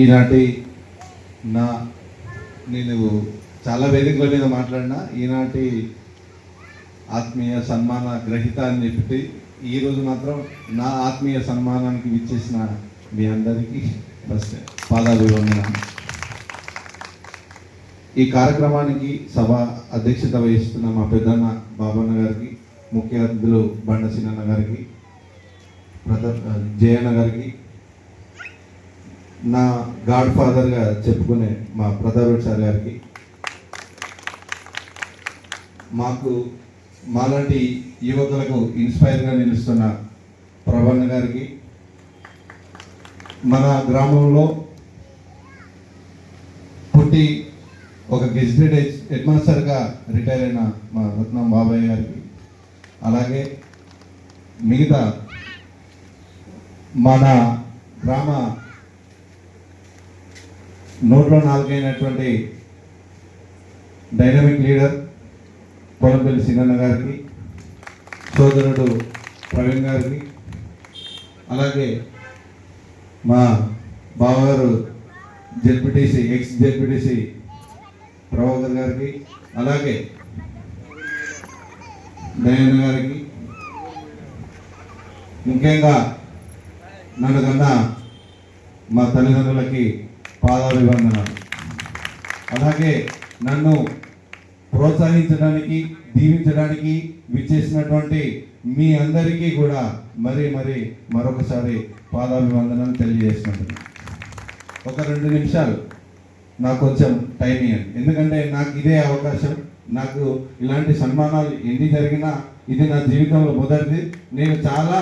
ఈనాటి నా నేను చాలా వేదికల మీద మాట్లాడినా ఈనాటి ఆత్మీయ సన్మాన గ్రహీత అని చెప్పి ఈరోజు మాత్రం నా ఆత్మీయ సన్మానానికి విచ్చేసిన మీ అందరికీ ఫస్ట్ పాదాభివందనం. ఈ కార్యక్రమానికి సభ అధ్యక్షత వహిస్తున్న మా పెద్దన్న బాబన్న గారికి ముఖ్య అతిథులు బండ గారికి ప్రతాప్ జయన్న గారికి నా గాడ్ ఫాదర్గా చెప్పుకునే మా ప్రతాప్ సార్ గారికి. మాకు మాలాంటి యువకులకు ఇన్స్పైర్గా నిలుస్తున్న ప్రభన్న గారికి. మన గ్రామంలో పుట్టి ఒక గెజిటెడ్ హెడ్ మాస్టర్గా రిటైర్ అయిన మా రత్నం బాబాయ్ గారికి. అలాగే మిగతా మన గ్రామ నూట్లో నాలుగైనటువంటి డైనమిక్ లీడర్ పొలంపల్లి సింగన్న గారికి సోదరుడు ప్రవీణ్ గారికి అలాగే మా బావగారు జెడ్పీటీసీ ఎక్స్ జెడ్పీటీసీ ప్రభాకర్ గారికి అలాగే దయానంద గారికి ముఖ్యంగా నన్ను కన్నా మా తల్లిదండ్రులకి పాదాభివందనాలు. అలాగే నన్ను ప్రోత్సహించడానికి దీవించడానికి విచ్చేసినటువంటి మీ అందరికీ కూడా మరి మరి మరొకసారి పాదాభివందనం తెలియజేస్తున్నాను ఒక రెండు నిమిషాలు. నాకు కొంచెం టైం ఇవ్వండి ఎందుకంటే నాకు ఇదే అవకాశం. నాకు ఇలాంటి సన్మానాలు ఎన్ని జరిగినా ఇది నా జీవితంలో మొదటిది. నేను చాలా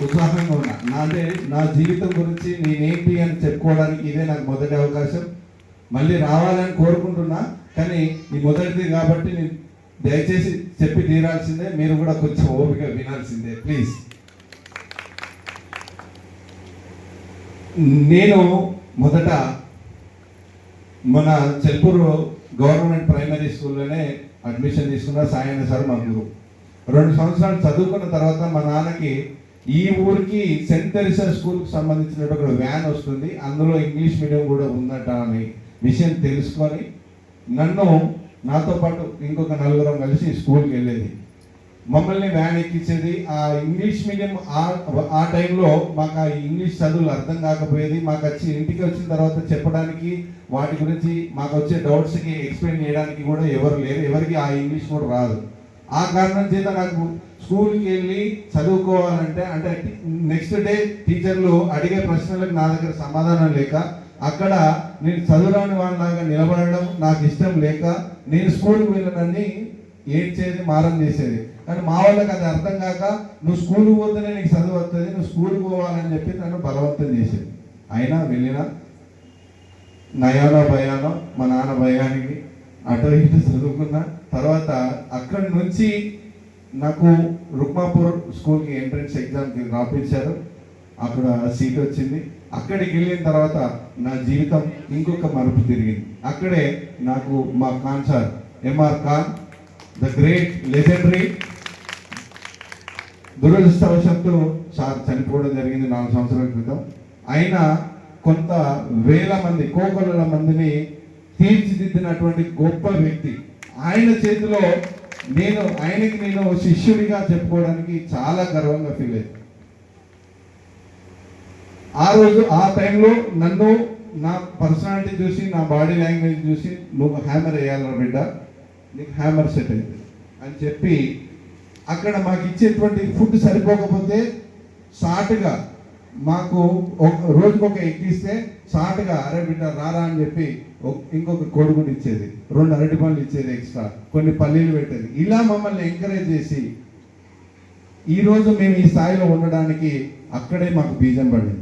ఉత్సాహంగా ఉన్నా. నాదే నా జీవితం గురించి నేనేంటి అని చెప్పుకోవడానికి ఇదే నాకు మొదటి అవకాశం. మళ్ళీ రావాలని కోరుకుంటున్నా కానీ ఈ మొదటిది కాబట్టి నేను దయచేసి చెప్పి తీరాల్సిందే. మీరు కూడా కొంచెం ఓపిక వినాల్సిందే ప్లీజ్. నేను మొదట మన చెల్పూరు గవర్నమెంట్ ప్రైమరీ స్కూల్లోనే అడ్మిషన్ తీసుకున్న సాయన సార్ మా గురువు. రెండు సంవత్సరాలు చదువుకున్న తర్వాత మా నాన్నకి ఈ ఊరికి సెంట్ తెరిసా స్కూల్కి సంబంధించిన ఒక వ్యాన్ వస్తుంది. అందులో ఇంగ్లీష్ మీడియం కూడా ఉందట అని విషయం తెలుసుకొని నన్ను నాతో పాటు ఇంకొక నలుగురం కలిసి స్కూల్కి వెళ్ళేది. మమ్మల్ని వ్యాన్ ఎక్కించేది. ఆ ఇంగ్లీష్ మీడియం ఆ ఆ టైంలో మాకు ఆ ఇంగ్లీష్ చదువులు అర్థం కాకపోయేది. మాకు వచ్చి ఇంటికి వచ్చిన తర్వాత చెప్పడానికి వాటి గురించి మాకు వచ్చే డౌట్స్కి ఎక్స్ప్లెయిన్ చేయడానికి కూడా ఎవరు లేరు. ఎవరికి ఆ ఇంగ్లీష్ కూడా రాదు. ఆ కారణం చేత నాకు స్కూల్కి వెళ్ళి చదువుకోవాలంటే అంటే నెక్స్ట్ డే టీచర్లు అడిగే ప్రశ్నలకు నా దగ్గర సమాధానం లేక అక్కడ నేను చదువురాని వాళ్ళలాగా నిలబడడం నాకు ఇష్టం లేక నేను స్కూల్కి వెళ్ళనని ఏడ్చేది మారం చేసేది. కానీ మా వాళ్ళకి అది అర్థం కాక నువ్వు స్కూల్కి పోతేనే నీకు చదువు వస్తుంది నువ్వు స్కూల్కి పోవాలని చెప్పి నన్ను బలవంతం చేసేది. అయినా వెళ్ళినా నయానో భయానో మా నాన్న భయానికి అటో ఇటు చదువుకున్నా తర్వాత అక్కడి నుంచి నాకు రుక్మాపూర్ స్కూల్కి ఎంట్రన్స్ ఎగ్జామ్కి రాపించారు. అక్కడ సీట్ వచ్చింది. అక్కడికి వెళ్ళిన తర్వాత నా జీవితం ఇంకొక మరుపు తిరిగింది. అక్కడే నాకు మా Khan sir MR Khan the great legendary దురదృష్టవశాత్తు సార్ చనిపోవడం జరిగింది నాలుగు సంవత్సరాల క్రితం. అయినా కొంత వేల మంది కోకొల్లల మందిని తీర్చిదిద్దినటువంటి గొప్ప వ్యక్తి. ఆయన చేతిలో నేను ఆయనకి నేను శిష్యుడిగా చెప్పుకోవడానికి చాలా గర్వంగా ఫీల్ అయ్యింది ఆ రోజు ఆ టైంలో నన్ను నా పర్సనాలిటీ చూసి నా బాడీ లాంగ్వేజ్ చూసి నువ్వు హ్యామర్ వేయాలరా బిడ్డ? నీకు హ్యామర్ సెట్ అయింది. అని చెప్పి అక్కడ మాకు ఇచ్చేటువంటి ఫుడ్ సరిపోకపోతే షార్ట్గా మాకు ఒక రోజుకి ఒక ఎక్కిస్తే షార్ట్గా అరే బిడ్డ రారా అని చెప్పి ఒక- ఇంకొక కోడిగుడ్డు ఇచ్చేది. రెండు అరటి పనులు ఇచ్చేది ఎక్స్ట్రా కొన్ని పల్లీలు పెట్టేది. ఇలా మమ్మల్ని ఎంకరేజ్ చేసి ఈరోజు మేము ఈ స్థాయిలో ఉండడానికి అక్కడే మాకు బీజం పడింది.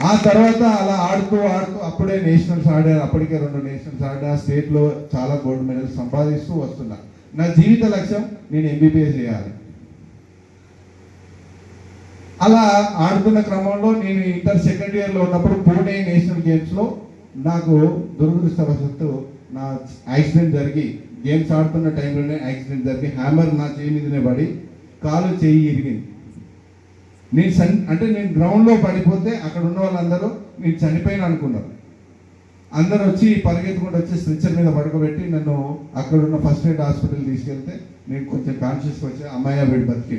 ఆ తర్వాత అలా ఆడుతూ ఆడుతూ అప్పుడే నేషనల్స్ ఆడారు. అప్పటికే రెండు నేషనల్స్ ఆడా. స్టేట్లో చాలా గోల్డ్ మెడల్స్ సంపాదిస్తూ వస్తున్నా. నా జీవిత లక్ష్యం నేను ఎంబీబీఎస్ చేయాలి. అలా ఆడుతున్న క్రమంలో నేను ఇంటర్ సెకండ్ ఇయర్లో ఉన్నప్పుడు పూణే నేషనల్ గేమ్స్లో నాకు దురదృష్టవశత్తు నా యాక్సిడెంట్ జరిగి గేమ్స్ ఆడుతున్న టైంలోనే యాక్సిడెంట్ జరిగి హ్యామర్ నా చేయి మీదనే పడి కాలు చేయి ఇరిగింది. నేను సన్ అంటే నేను గ్రౌండ్లో పడిపోతే అక్కడ ఉన్న వాళ్ళందరూ నేను చనిపోయిన అనుకున్నారు. అందరూ వచ్చి పరిగెత్తుకుంటూ వచ్చి స్ట్రెచ్చర్ మీద పడుకోబెట్టి నన్ను అక్కడ ఉన్న ఫస్ట్ ఎయిడ్ హాస్పిటల్ తీసుకెళ్తే నేను కొంచెం కాన్షియస్గా వచ్చి అమ్మాయి వీడు బతికి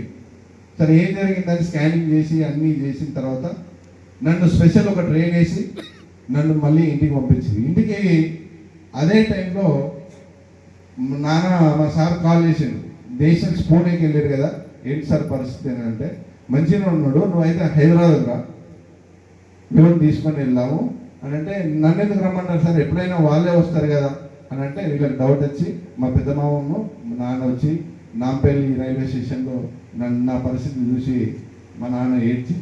సరే ఏం జరిగిందని స్కానింగ్ చేసి అన్నీ చేసిన తర్వాత నన్ను స్పెషల్ ఒక ట్రైన్ వేసి నన్ను మళ్ళీ ఇంటికి పంపించింది. ఇంటికి అదే టైంలో నాన్న మా సార్ కాల్ చేసిండు. దేశం స్పూనేకి వెళ్ళాడు కదా ఏంటి సార్ పరిస్థితి అని అంటే మంచిగా ఉన్నాడు నువ్వైతే హైదరాబాద్ రా. ఎవరు తీసుకొని వెళ్ళాము అని అంటే నన్ను ఎందుకు రమ్మంటారు సార్? ఎప్పుడైనా వాళ్ళే వస్తారు కదా అని అంటే వీళ్ళకి డౌట్ వచ్చి మా పెద్దమామను నాన్న వచ్చి నాంపల్లి రైల్వే స్టేషన్లో నన్ను నా పరిస్థితి చూసి మా నాన్న ఏడ్చి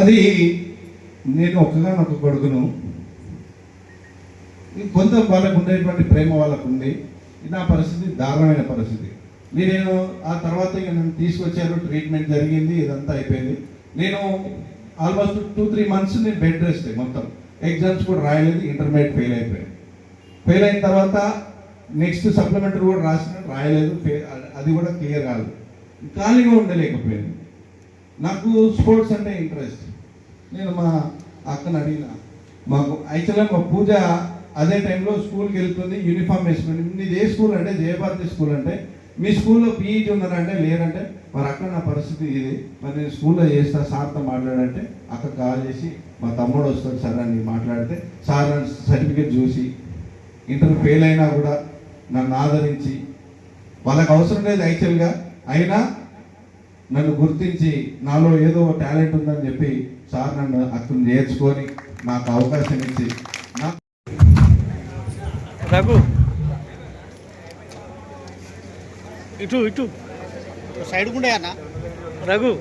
అది నేను ఒక్కగానొక్క కొడుకును. కొంత వాళ్ళకు ఉండేటువంటి ప్రేమ వాళ్ళకు ఉంది. నా పరిస్థితి దారుణమైన పరిస్థితి. నేను ఆ తర్వాత ఇక నన్ను తీసుకొచ్చారు ట్రీట్మెంట్ జరిగింది ఇదంతా అయిపోయింది. నేను ఆల్మోస్ట్ టూ త్రీ మంత్స్ నేను బెడ్ రెస్ట్ మొత్తం. ఎగ్జామ్స్ కూడా రాయలేదు ఇంటర్మీడియట్ ఫెయిల్ అయిపోయాను. ఫెయిల్ అయిన తర్వాత నెక్స్ట్ సప్లిమెంటరీ కూడా రాసిన రాయలేదు అది కూడా క్లియర్ కాలేదు ఖాళీగా ఉండలేకపోయాను నాకు స్పోర్ట్స్ అంటే ఇంట్రెస్ట్. నేను మా అక్కని అడిగిన మాకు యాక్చువల్గా మా పూజ అదే టైంలో స్కూల్కి వెళ్తుంది యూనిఫామ్ వేసుకుని మీది ఏ స్కూల్ అంటే జయభారతి స్కూల్ అంటే మీ స్కూల్లో పీఈటీ ఉన్నారంటే లేరంటే మరి అక్కడ నా పరిస్థితి ఇది. మరి నేను స్కూల్లో చేస్తా సార్తో మాట్లాడంటే అక్క కాల్ చేసి మా తమ్ముడు వస్తాడు సార్ అని మాట్లాడితే సార్ సర్టిఫికేట్ చూసి ఇంటర్ ఫెయిల్ అయినా కూడా నన్ను ఆదరించి వాళ్ళకి అవసరం లేదు యాక్చువల్గా అయినా నన్ను గుర్తించి నాలో ఏదో టాలెంట్ ఉందని చెప్పి సార్ నన్ను అక్కడ నేర్చుకొని నాకు అవకాశం ఇచ్చి రఘు. ఇటు ఇటు. సైడ్ ఉండే అన్న. రఘు.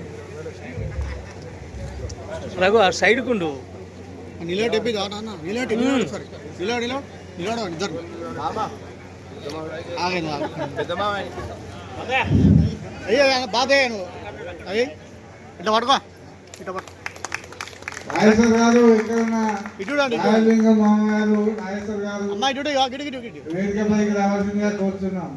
రఘు ఆ సైడ్ కుండు నిలబడి నిలబడి నిలబడి నిలబడి ఇద్దరు అయ్యో బాధే నువ్వు అయ్యి ఇట్లా పడుకో ఇట్లా పడుకో నాగేశ్వర్ గారు. రాయలింగం మామ గారు నాగేశ్వర్ గారు అమ్మా ఇటు చూడు, గిడి గిడి గిడి వేదిక పైకి రావాల్సిందిగా కోరుతున్నాం.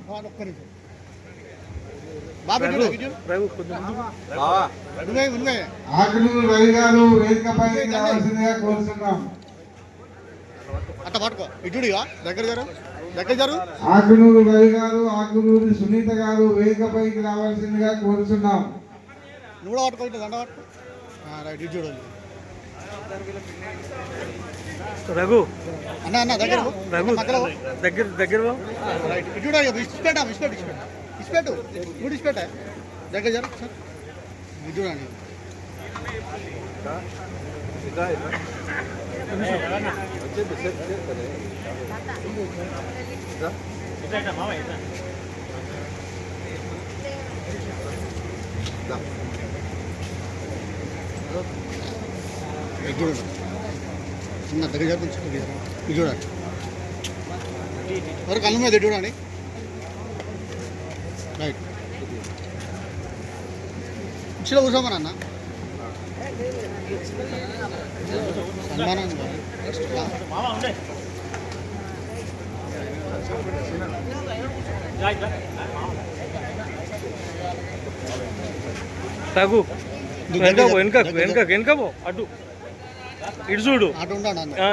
ఆకునూరు రవి గారు వేదిక పైకి రావాల్సిందిగా కోరుతున్నాం అట్ట పట్టుకో. ఇటు చూడు ఇక. దగ్గర జరు ఆకునూరు రవి గారు ఆకునూరు సునీత గారు వేదిక పైకి రావాల్సిందిగా కోరుతున్నాం రఘు. అన్న అన్న దగ్గర. రఘు. దగ్గర దగ్గర పో. రైట్ ఇటు చూడు ఇక ఇచ్చిపెట్టా ఇచ్చిపెట్టు ఇచ్చిపెట్టు. ఇచ్చిపెట్టు. నువ్వు ఇచ్చిపెట్టా. దగ్గర చూడండి. చూడండి చిన్న దగ్గర జరు కొంచెం దగ్గర చూడండి వరకు కళ్ళు మీద చూడండి రైట్ కూర్చోమన్నా కూర్చోమని అన్న సన్మానం రఘు వెనక పో వెనక వెనక వెనక పో. అటు. ఇటు చూడు.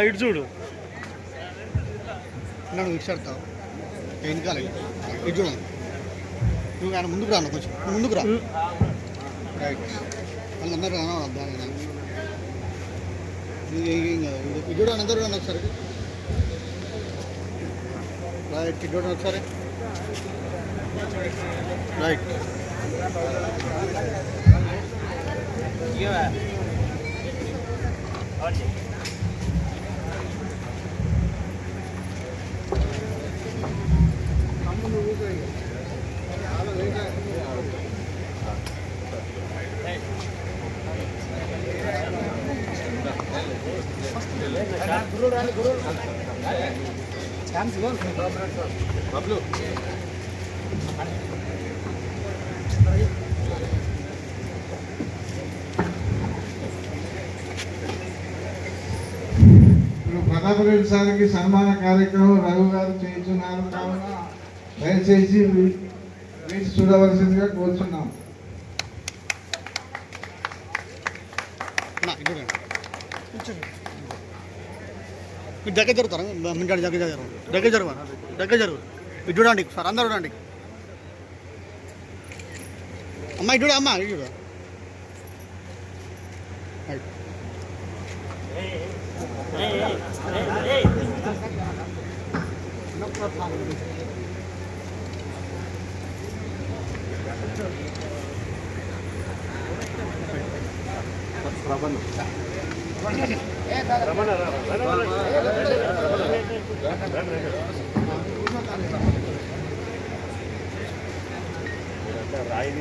ఇటు చూడు. నన్ను విడిచాడతావు వెనకాల ఇటు. చూడండి నువ్వు ఆయన ముందుకు రా అన్న కొంచెం. ముందుకు రా. రైట్ వాళ్ళందరూ రానా దాని ఇటు చూడండి అందరూ చూడండి ఒకసారి. రైట్ ఇడ్డు చూడండి ఒకసారి. రైట్ ఇప్పుడు ప్రతాపరెడ్డి సార్కి సన్మాన కార్యక్రమం రఘు గారు చేస్తున్నారు కావున దయచేసి వీటి చూడవలసిందిగా కోరుచున్నాం. మీరు దగ్గర జరుగుతారా మింటాడు దగ్గర జరుగు దగ్గర జరుగు అన్న. దగ్గర జరుగు ఇటు చూడండి సార్ అందరూ చూడండి. అమ్మ ఇటు చూడు అమ్మ ఇటు చూడు. రైట్.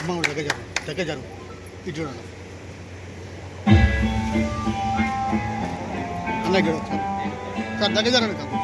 అమ్మ కూడా దగ్గర జరుగు దగ్గర జరుగు ఇటు చూడండి అన్న ఇక్కడ సార్ సార్ దగ్గర జరగండి సార్